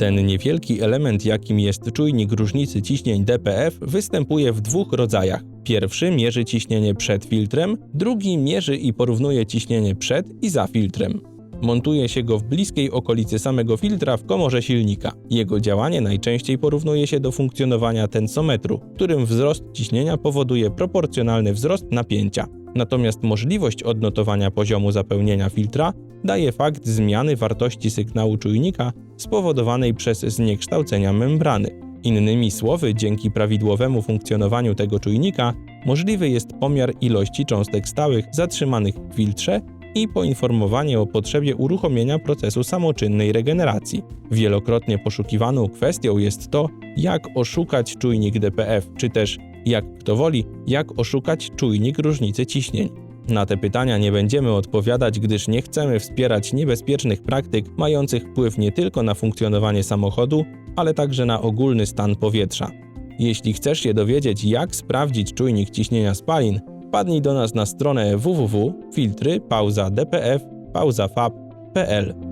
Ten niewielki element, jakim jest czujnik różnicy ciśnień DPF, występuje w dwóch rodzajach. Pierwszy mierzy ciśnienie przed filtrem, drugi mierzy i porównuje ciśnienie przed i za filtrem. Montuje się go w bliskiej okolicy samego filtra w komorze silnika. Jego działanie najczęściej porównuje się do funkcjonowania tensometru, którym wzrost ciśnienia powoduje proporcjonalny wzrost napięcia. Natomiast możliwość odnotowania poziomu zapełnienia filtra daje fakt zmiany wartości sygnału czujnika spowodowanej przez zniekształcenia membrany. Innymi słowy, dzięki prawidłowemu funkcjonowaniu tego czujnika możliwy jest pomiar ilości cząstek stałych zatrzymanych w filtrze i poinformowanie o potrzebie uruchomienia procesu samoczynnej regeneracji. Wielokrotnie poszukiwaną kwestią jest to, jak oszukać czujnik DPF, czy też, jak kto woli, jak oszukać czujnik różnicy ciśnień. Na te pytania nie będziemy odpowiadać, gdyż nie chcemy wspierać niebezpiecznych praktyk mających wpływ nie tylko na funkcjonowanie samochodu, ale także na ogólny stan powietrza. Jeśli chcesz się dowiedzieć, jak sprawdzić czujnik ciśnienia spalin, wpadnij do nas na stronę www.filtry.pauza.dpf.pauzafab.pl